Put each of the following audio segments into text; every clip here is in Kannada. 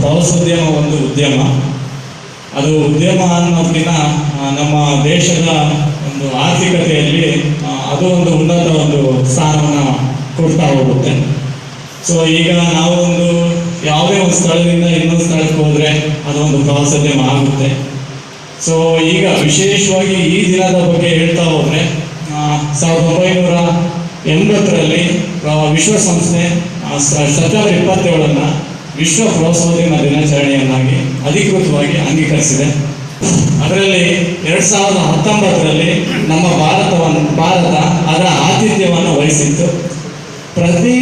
ಪ್ರವಾಸೋದ್ಯಮ ಒಂದು ಉದ್ಯಮ. ಅದು ಉದ್ಯಮ ಅನ್ನೋದಕ್ಕಿಂತ ನಮ್ಮ ದೇಶದ ಒಂದು ಆರ್ಥಿಕತೆಯಲ್ಲಿ ಅದು ಒಂದು ಉನ್ನತ ಒಂದು ಸ್ಥಾನವನ್ನು ಕೊಡ್ತಾ ಹೋಗುತ್ತೆ. ಸೊ ಈಗ ನಾವು ಒಂದು ಯಾವುದೇ ಒಂದು ಸ್ಥಳದಿಂದ ಇನ್ನೊಂದು ಸ್ಥಳಕ್ಕೆ ಹೋದರೆ ಅದೊಂದು ಪ್ರವಾಸೋದ್ಯಮ ಆಗುತ್ತೆ. ಸೊ ಈಗ ವಿಶೇಷವಾಗಿ ಈ ದಿನದ ಬಗ್ಗೆ ಹೇಳ್ತಾ ಹೋದರೆ ಸಾವಿರದ ಒಂಬೈನೂರ ಎಂಬತ್ತರಲ್ಲಿ ವಿಶ್ವಸಂಸ್ಥೆ ಸೆಪ್ಟೆಂಬರ್ ಇಪ್ಪತ್ತೇಳನ್ನು ವಿಶ್ವ ಪ್ರವಾಸೋದ್ಯಮ ದಿನಾಚರಣೆಯನ್ನಾಗಿ ಅಧಿಕೃತವಾಗಿ ಅಂಗೀಕರಿಸಿದೆ. ಅದರಲ್ಲಿ ಎರಡು ಸಾವಿರದ ಹತ್ತೊಂಬತ್ತರಲ್ಲಿ ನಮ್ಮ ಭಾರತವನ್ನು ಭಾರತ ಅದರ ಆತಿಥ್ಯವನ್ನು ವಹಿಸಿತ್ತು. ಪ್ರತಿ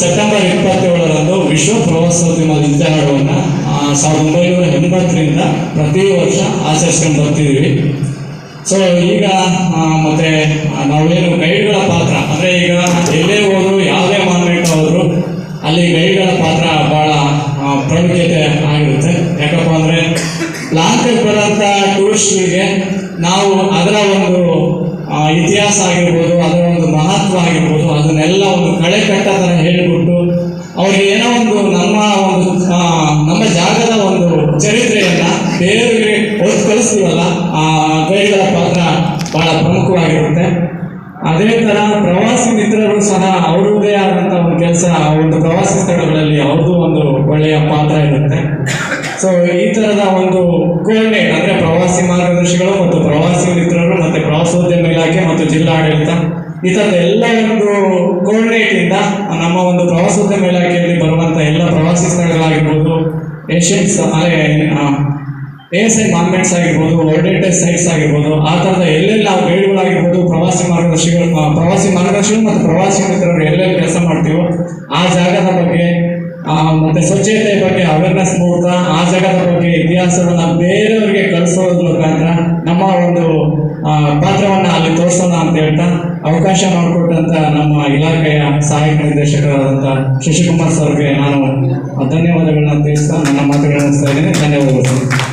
ಸೆಪ್ಟೆಂಬರ್ ಇಪ್ಪತ್ತೇಳರಂದು ವಿಶ್ವ ಪ್ರವಾಸೋದ್ಯಮ ದಿನಾಚರಣೆಯನ್ನು ಸಾವಿರದ ಒಂಬೈನೂರ ಎಂಬತ್ತರಿಂದ ಪ್ರತಿ ವರ್ಷ ಆಚರಿಸ್ಕೊಂಡು ಬರ್ತಿದ್ದೀವಿ ಸೊ ಈಗ ಮತ್ತೆ ನಾವೇನು ಗೈಡ್ಗಳ ಪಾತ್ರ, ಅಂದರೆ ಈಗ ಎಲ್ಲೇ ಹೋದ್ರು ಪ್ರಾಮುಖ್ಯತೆ ಆಗಿರುತ್ತೆ. ಯಾಕಪ್ಪ ಅಂದರೆ ಲಾಂಕಲ್ ಬರೋಂಥ ಟೂರಿಸ್ಟ್ಗಳಿಗೆ ನಾವು ಅದರ ಒಂದು ಇತಿಹಾಸ ಆಗಿರ್ಬೋದು, ಅದರ ಒಂದು ಮಹತ್ವ ಆಗಿರ್ಬೋದು, ಅದನ್ನೆಲ್ಲ ಒಂದು ಕಳೆ ಕಟ್ಟ ಥರ ಹೇಳಿಬಿಟ್ಟು ಅವ್ರಿಗೆ ಏನೋ ಒಂದು ನಮ್ಮ ಒಂದು ನಮ್ಮ ಜಾಗದ ಒಂದು ಚರಿತ್ರೆಯನ್ನು ಬೇರೆಯವರಿಗೆ ಓದಿ ಕಲಿಸ್ತೀವಲ್ಲ ಆ ಗೈಡ್ಗಳ ಪಾತ್ರ ಭಾಳ ಪ್ರಮುಖವಾಗಿರುತ್ತೆ. ಅದೇ ತರ ಪ್ರವಾಸಿ ಮಿತ್ರರು ಸಹ ಅವರದೇ ಆದಂಥ ಕೆಲಸ, ಒಂದು ಪ್ರವಾಸಿ ಸ್ಥಳಗಳಲ್ಲಿ ಅವ್ರದ್ದು ಒಂದು ಒಳ್ಳೆಯ ಪಾತ್ರ ಇರುತ್ತೆ. ಸೊ ಈ ತರದ ಒಂದು ಕೋರ್ಡಿನೇಟ್ ಅಂದ್ರೆ ಪ್ರವಾಸಿ ಮಾರ್ಗದರ್ಶಿಗಳು ಮತ್ತು ಪ್ರವಾಸಿ ಮಿತ್ರರು ಮತ್ತೆ ಪ್ರವಾಸೋದ್ಯಮ ಇಲಾಖೆ ಮತ್ತು ಜಿಲ್ಲಾಡಳಿತ, ಈ ತರದ ಎಲ್ಲ ಒಂದು ಕೋರ್ಡಿನೇಟ್ ಇಂದ ನಮ್ಮ ಒಂದು ಪ್ರವಾಸೋದ್ಯಮ ಇಲಾಖೆಯಲ್ಲಿ ಬರುವಂತ ಎಲ್ಲ ಪ್ರವಾಸಿ ಸ್ಥಳಗಳಾಗಿರ್ಬೋದು ಏಷ್ಯನ್ಸ್ ಎಸ್ ಐ ಮಾನ್ಮೆಂಟ್ಸ್ ಆಗಿರ್ಬೋದು, ವರ್ಲ್ಡ್ ಸೈಟ್ಸ್ ಆಗಿರ್ಬೋದು, ಆ ಥರದ ಎಲ್ಲೆಲ್ಲ ಗೈಡ್ಗಳಾಗಿರ್ಬೋದು ಪ್ರವಾಸಿ ಮಾರ್ಗದರ್ಶಿಗಳು ಪ್ರವಾಸಿ ಮಾರ್ಗದರ್ಶಿಗಳು ಮತ್ತು ಪ್ರವಾಸಿ ಮಿತ್ರರು ಎಲ್ಲೆಲ್ಲಿ ಕೆಲಸ ಮಾಡ್ತೀವೋ, ಆ ಜಾಗದ ಬಗ್ಗೆ ಮತ್ತೆ ಸ್ವಚ್ಛತೆ ಬಗ್ಗೆ ಅವೇರ್ನೆಸ್ ಮೂಡ್ತಾ, ಆ ಜಾಗದ ಬಗ್ಗೆ ಇತಿಹಾಸವನ್ನು ಬೇರೆಯವರಿಗೆ ಕಲಿಸೋದ್ರ ಮುಖಾಂತರ ನಮ್ಮ ಒಂದು ಪಾತ್ರವನ್ನ ಅಲ್ಲಿ ತೋರಿಸೋಣ ಅಂತ ಹೇಳ್ತಾ ಅವಕಾಶ ಮಾಡಿಕೊಟ್ಟಂತ ನಮ್ಮ ಇಲಾಖೆಯ ಸಹಾಯಕ ನಿರ್ದೇಶಕರಾದಂಥ ಶಶಿಕುಮಾರ್ ಸರ್ಗೆ ನಾನು ಧನ್ಯವಾದಗಳನ್ನ ತಿಳಿಸ್ತಾ ನನ್ನ ಮಾತುಗಳನ್ನ ಧನ್ಯವಾದಗಳು.